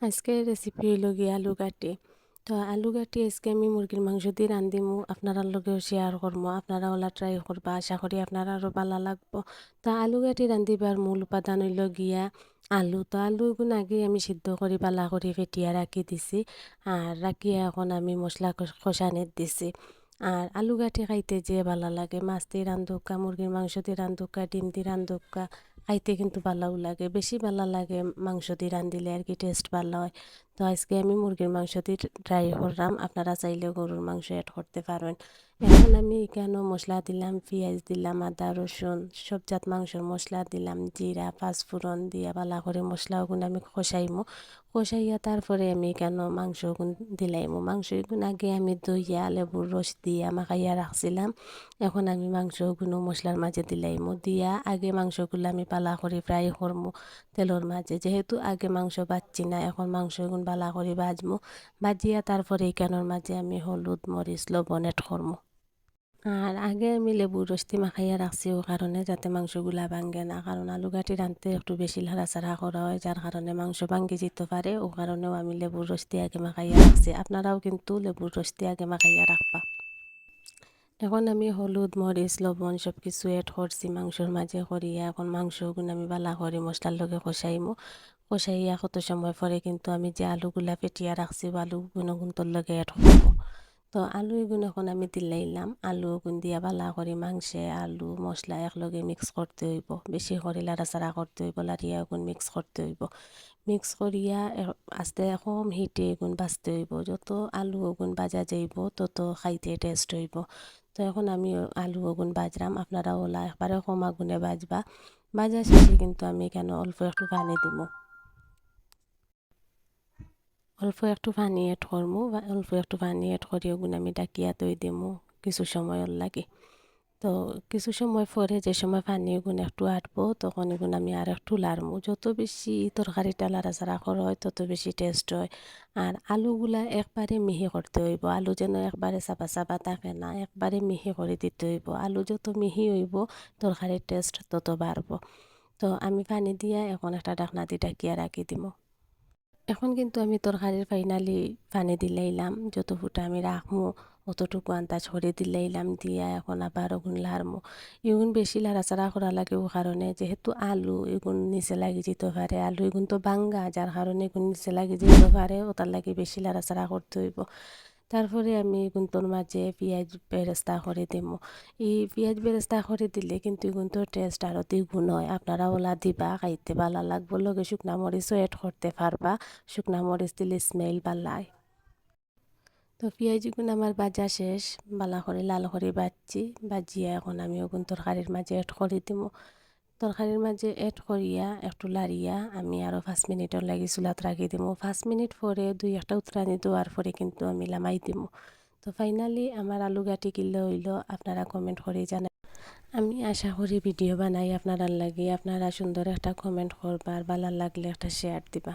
আজকে রেসিপি হইল গিয়ে আলু কাটি। তো আলু কাটি আজকে আমি মুরগির মাংস দিয়ে রান্ধিমু আপনারা লগেও শেয়ার করব আপনারা ওলা ট্রাই করবা। আশা করি আপনারা আরও ভালো লাগবো। তো আলু কাটি রান্ধিবার মূল উপাদান হইল গিয়া আলু। তো আলু গুণ আগে আমি সিদ্ধ করি পালা করি ফেটিয়া রাখি দিছি। আর রাখিয়া এখন আমি মশলা কষানিত দিছি। আর আলু গাঠি খাইতে যে ভালো লাগে। মাছ দিয়ে রান্ধুকা মুরগির মাংস দিয়ে রান্ধুকা ডিম দিয়ে রান্ধুকা খাইতে কিন্তু ভালো লাগে, বেশি ভালো লাগে মাংস দিয়ে রান্ধিলে আর কি টেস্ট ভালো হয়। তো আজকে আমি মুরগির মাংস দিয়ে ট্রাই করলাম। আপনারা চাইলে গরুর মাংস অ্যাড করতে পারবেন। এখন আমি কেন মশলা দিলাম? পেঁয়াজ দিলাম, আদা, রসুন, সব জাত মাংসর মশলা দিলাম। জিরা, পাঁচফোড়ন দিয়া ভালো করে মশলাগুলো আমি কষাইমো। কষাইয়া তারপরে আমি কেন মাংসগুন দিলাইমো। মাংসগুন আগে আমি দইয়া লেবুর রস দিয়া মাখাইয়া রাখছিলাম। এখন আমি মাংসগুলো মশলার মাঝে দিলাইমো। দিয়া আগে মাংসগুলো আমি পালা করে ফ্রাই করমু। তেলর মাঝে। যেহেতু আগে মাংস বাচ্ছি না, এখন মাংসগুন পালা করে বাজমু। বাজিয়া তারপরে কেনর মাঝে আমি হলুদ মরিচ লবণ এড করমু আর আগে আমি লেবুর রস্তি মাখাইয়া রাখছি ও কারণে যাতে মাংসগুলা ভাঙ্গে না। কারণ আলু গাঠি রাঁধতে একটু বেশি লাড়াচাড়া করা হয় যার কারণে মাংস ভাঙ্গি যেতে পারে ও কারণেও আমি লেবুর রস্তি আগে মাখাইয়া রাখছি আপনারাও কিন্তু লেবুর রস্তি আগে মাখাইয়া রাখবা এখন আমি হলুদ মরিচ লবণ সব কিছু এড করছি মাংসর মাঝে করিয়া এখন মাংসগুলো আমি বালা করি মশলার লগে কষাইমো। কষাইয়া কত সময় পরে কিন্তু আমি যে আলুগুলা পেটিয়া রাখছি আলুগুলো গুন্তর লগে তো আলু এগুলো এখন আমি দিলাইলাম। আলু গুণ দিয়া বালা করে মাংসে আলু মশলা একলগে মিক্স করতে হইব। বেশি করে লাড়াচাড়া করতে হইব, লাড়িয়া এগুন মিক্স করতে হইব। মিক্স করিয়া আস্তে কম হিটে এগুন বাঁচতে হইব। যত আলু ওগুন বাজা যাইব, তত খাইতে টেস্ট হইব। তো এখন আমি আলু ওগুন বাজরাম। আপনারা ওলা একবারে কম আগুনে বাজবা। বাজা শেষে কিন্তু আমি কেন অল্প একটু পানি দিব অল্প একটু পানি এড করমু অল্প একটু পানি এড আমি ডাকিয়া তৈ দিমু কিছু সময়ের লাগে। তো কিছু সময় পরে যে সময় পানি গুণ একটু আটবো তখন এগুন আমি আর একটু লাড়মু। যত বেশি তরকারিটা লাড়াচাড়া করা হয়, তত বেশি টেস্ট হয়। আর আলুগুলা একবারে মিহি করতে হইব। আলু যেন একবারে চাপা চাপা থাকে না, একবারে মিহি করে দিতে হইব। আলু যত মিহি হইব, তরকারির টেস্ট তত বাড়ব। তো আমি পানি দিয়া এখন একটা ডাকনা দিয়ে ডাকিয়া রাখি দিব এখন কিন্তু আমি তরকারির ফাইনালি পানি দিলাইলাম যত ফুটা আমি রাখমু অতটুকু আন্দাজ করে দিলাইলাম দিয়া এখন আবার ওগুন লাড়মু। এগুন বেশি লাড়াচাড়া করা লাগে ও কারণে, যেহেতু আলু এগুন নিচে লাগি যেতে পারে, আলু এগুন তো বাঙ্গা যার কারণে এগুন নিচে লাগি যেতে পারে, ওটার লাগে বেশি লাড়াচাড়া করতে হইব। তারপরে আমি গুন্তর মাঝে পেঁয়াজ বেরেস্তা করে দিব এই পেঁয়াজ বেরেস্তা করে দিলে কিন্তু গুন্তর টেস্ট আরও দ্বিগুণ হয়। আপনারা ওলা দিবা, খাইতে ভালো লাগবো। লগে শুকনা মরিচও এড করতে পারবা। শুকনা মরিচ দিলে স্মেল ভালাই তো পেঁয়াজগুন আমার বাজা শেষ। বালা করে লাল করে বাজছি বাজিয়া এখন আমি ওগুন তরকারির মাঝে এড করে দিব তরকারির মাঝে এড করিয়া, একটু লাড়িয়া, আমি আরও পাঁচ মিনিটের লাগি চুলাত রাখি দিব পাঁচ মিনিট পরে দুই একটা উতরানি দেওয়ার পরে কিন্তু আমি লামাই দিব তো ফাইনালি আমার আলু গাটি কিনলে হইল, আপনারা কমেন্ট করে জানাই আমি আশা করি ভিডিও বানাই আপনারা লাগে। আপনারা সুন্দর একটা কমেন্ট করবার ভালো লাগলে একটা শেয়ার দিবা।